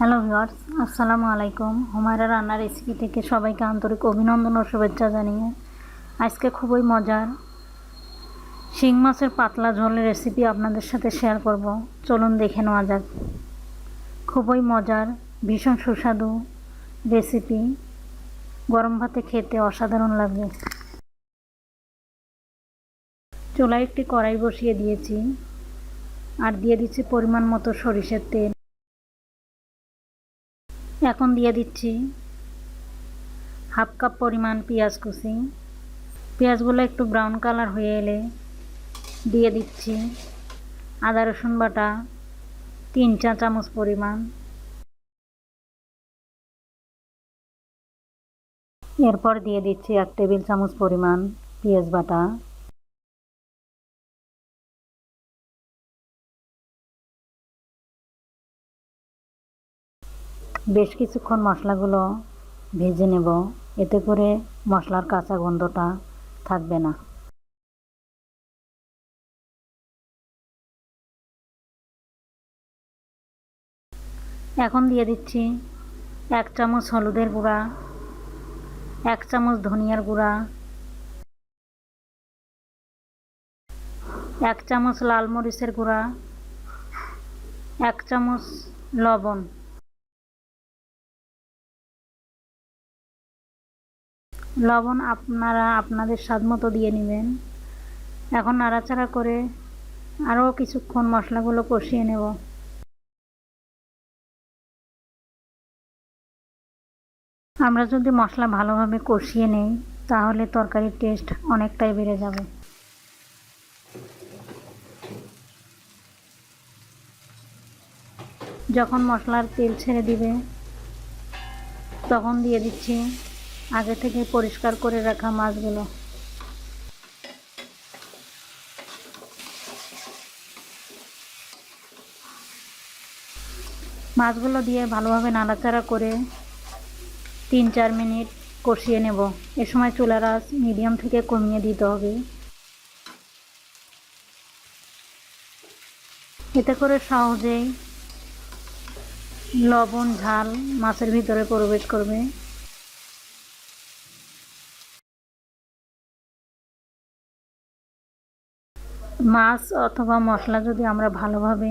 Hello viewers আসসালামু আলাইকুম হুমায়রা রান্নার রেসিপি থেকে সবাইকে আন্তরিক অভিনন্দন ও শুভেচ্ছা জানিয়ে। আজকে খুবই মজার শিং মাছের পাতলা ঝোলের রেসিপি আপনাদের সাথে শেয়ার করব। চলুন দেখে নেওয়া যাক। খুবই মজার, ভীষণ সুস্বাদু রেসিপি গরম ভাতে খেতে অসাধারণ লাগবে। চুলায় একটি কড়াই বসিয়ে দিয়েছি। আর দিয়ে দিচ্ছি পরিমাণ মতো সরিষের তেল। এখন দিয়ে দিচ্ছি হাফ কাপ পরিমাণ পেঁয়াজ কুচি। পেঁয়াজগুলো একটু ব্রাউন কালার হয়ে এলে দিয়ে দিচ্ছি আদা, রসুন বাটা, তিন চা চামচ পরিমাণ। এরপর দিয়ে দিচ্ছি এক টেবিল চামচ পরিমাণ পেঁয়াজ বাটা। বেশ কিছুক্ষণ মশলাগুলো ভেজে নেব। এতে করে মশলার কাঁচা গন্ধটা থাকবে না। এখন দিয়ে দিচ্ছি এক চামচ হলুদের গুঁড়া, এক চামচ ধনিয়ার গুঁড়া, এক চামচ লাল মরিচের গুঁড়া, এক চামচ লবণ। লবণ আপনারা আপনাদের স্বাদ মতো দিয়ে নেবেন। এখন নাড়াচাড়া করে আরও কিছুক্ষণ মশলাগুলো কষিয়ে নেব। আমরা যদি মশলা ভালোভাবে কষিয়ে নেই, তাহলে তরকারির টেস্ট অনেকটাই বেড়ে যাবে। যখন মশলার তেল ছেড়ে দিবে, তখন দিয়ে দিচ্ছি আগে থেকে পরিষ্কার করে রাখা মাছগুলো। মাছগুলো দিয়ে ভালোভাবে নাড়াচাড়া করে তিন চার মিনিট কষিয়ে নেব। এ সময় চুলার আঁচ মিডিয়াম থেকে কমিয়ে দিতে হবে। এতে করে সহজেই লবণ, ঝাল মাছের ভিতরে প্রবেশ করবে। মাছ অথবা মশলা যদি আমরা ভালোভাবে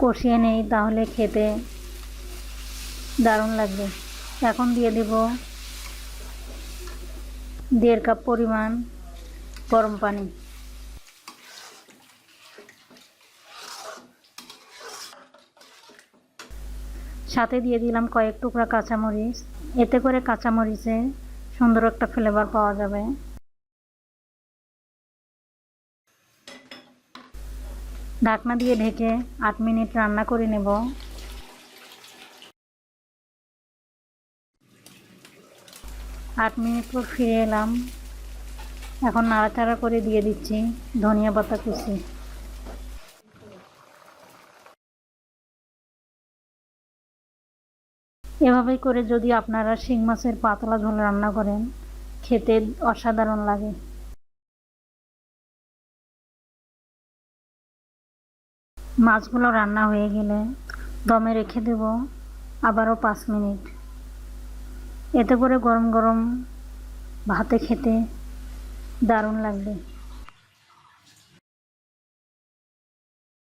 কষিয়ে নেই, তাহলে খেতে দারুণ লাগবে। এখন দিয়ে দেব দেড় কাপ পরিমাণ গরম পানি। সাথে দিয়ে দিলাম কয়েক টুকরা কাঁচামরিচ। এতে করে কাঁচামরিচে সুন্দর একটা ফ্লেভার পাওয়া যাবে। ঢাকনা দিয়ে ঢেকে আট মিনিট রান্না করে নেব। আট মিনিট পর ফিরে এলাম। এখন নাড়াচাড়া করে দিয়ে দিচ্ছি ধনিয়া পাতা কুচি। এভাবে করে যদি আপনারা শিং মাছের পাতলা ঝোল রান্না করেন, খেতে অসাধারণ লাগে। মাছগুলো রান্না হয়ে গেলে দমে রেখে দেব আবারও পাঁচ মিনিট। এতে করে গরম গরম ভাতে খেতে দারুণ লাগবে।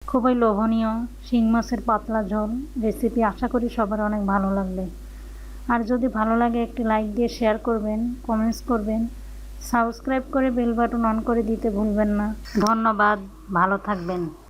খুবই লোভনীয় শিং মাছের পাতলা ঝোল রেসিপি আশা করি সবার অনেক ভালো লাগবে। আর যদি ভালো লাগে একটি লাইক দিয়ে শেয়ার করবেন, কমেন্টস করবেন, সাবস্ক্রাইব করে বেল বাটন অন করে দিতে ভুলবেন না। ধন্যবাদ, ভালো থাকবেন।